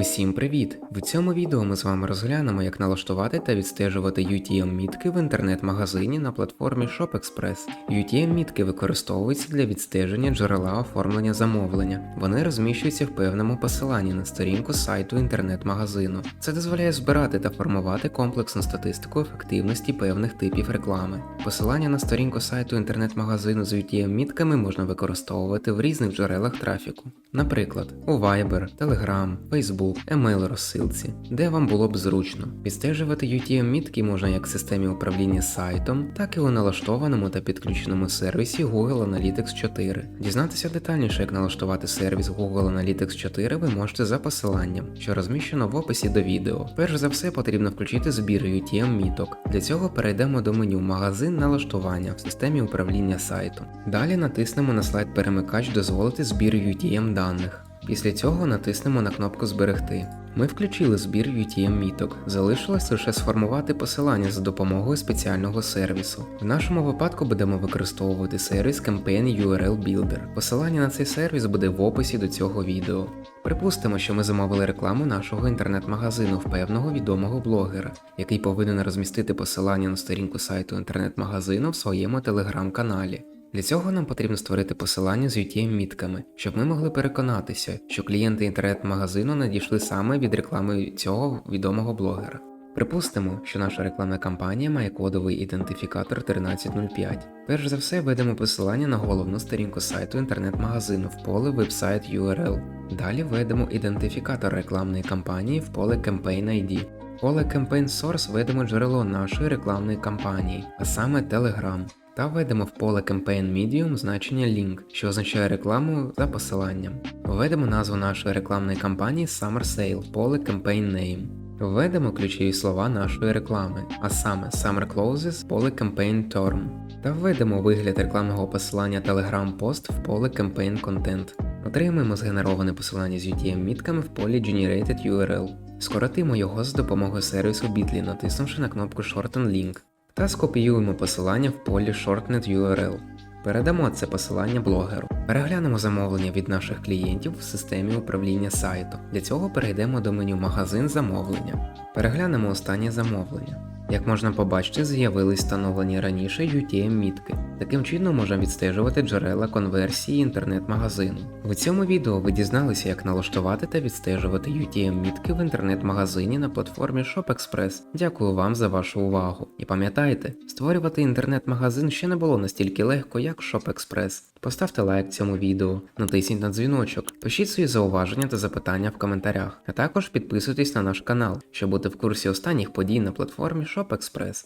Усім привіт! В цьому відео ми з вами розглянемо, як налаштувати та відстежувати UTM-мітки в інтернет-магазині на платформі ShopExpress. UTM-мітки використовуються для відстеження джерела оформлення замовлення. Вони розміщуються в певному посиланні на сторінку сайту інтернет-магазину. Це дозволяє збирати та формувати комплексну статистику ефективності певних типів реклами. Посилання на сторінку сайту інтернет-магазину з UTM-мітками можна використовувати в різних джерелах трафіку. Наприклад, у Viber, Telegram, Facebook, email розсилці, де вам було б зручно. Відстежувати UTM-мітки можна як в системі управління сайтом, так і у налаштованому та підключеному сервісі Google Analytics 4. Дізнатися детальніше, як налаштувати сервіс Google Analytics 4 ви можете за посиланням, що розміщено в описі до відео. Перш за все потрібно включити збір UTM-міток. Для цього перейдемо до меню Магазин налаштування в системі управління сайтом. Далі натиснемо на слайд перемикач Дозволити збір UTM даних. Після цього натиснемо на кнопку Зберегти. Ми включили збір UTM міток. Залишилось лише сформувати посилання за допомогою спеціального сервісу. В нашому випадку будемо використовувати сервіс Campaign URL Builder. Посилання на цей сервіс буде в описі до цього відео. Припустимо, що ми замовили рекламу нашого інтернет-магазину в певного відомого блогера, який повинен розмістити посилання на сторінку сайту інтернет-магазину в своєму телеграм-каналі. Для цього нам потрібно створити посилання з UTM-мітками, щоб ми могли переконатися, що клієнти інтернет-магазину надійшли саме від реклами цього відомого блогера. Припустимо, що наша рекламна кампанія має кодовий ідентифікатор 1305. Перш за все введемо посилання на головну сторінку сайту інтернет-магазину в поле Website URL. Далі введемо ідентифікатор рекламної кампанії в поле Campaign ID. В поле Campaign Source введемо джерело нашої рекламної кампанії, а саме Telegram. Та введемо в поле Campaign Medium значення Link, що означає рекламу за посиланням. Введемо назву нашої рекламної кампанії Summer Sale поле Campaign Name. Введемо ключові слова нашої реклами, а саме Summer Closes поле Campaign Term. Та введемо вигляд рекламного посилання Telegram Post в поле Campaign Content. Отримаємо згенероване посилання з UTM-мітками в полі Generated URL. Скоротимо його з допомогою сервісу Bitly, натиснувши на кнопку Shorten Link та скопіюємо посилання в полі Shortnet URL. Передамо це посилання блогеру. Переглянемо замовлення від наших клієнтів в системі управління сайту. Для цього перейдемо до меню Магазин замовлення. Переглянемо останнє замовлення. Як можна побачити, з'явились встановлені раніше UTM-мітки. Таким чином можна відстежувати джерела конверсії інтернет-магазину. В цьому відео ви дізналися, як налаштувати та відстежувати UTM-мітки в інтернет-магазині на платформі ShopExpress. Дякую вам за вашу увагу. І пам'ятайте, створювати інтернет-магазин ще не було настільки легко, як ShopExpress. Поставте лайк цьому відео, натисніть на дзвіночок, пишіть свої зауваження та запитання в коментарях, а також підписуйтесь на наш канал, щоб бути в курсі останніх подій на платформі ShopExpress.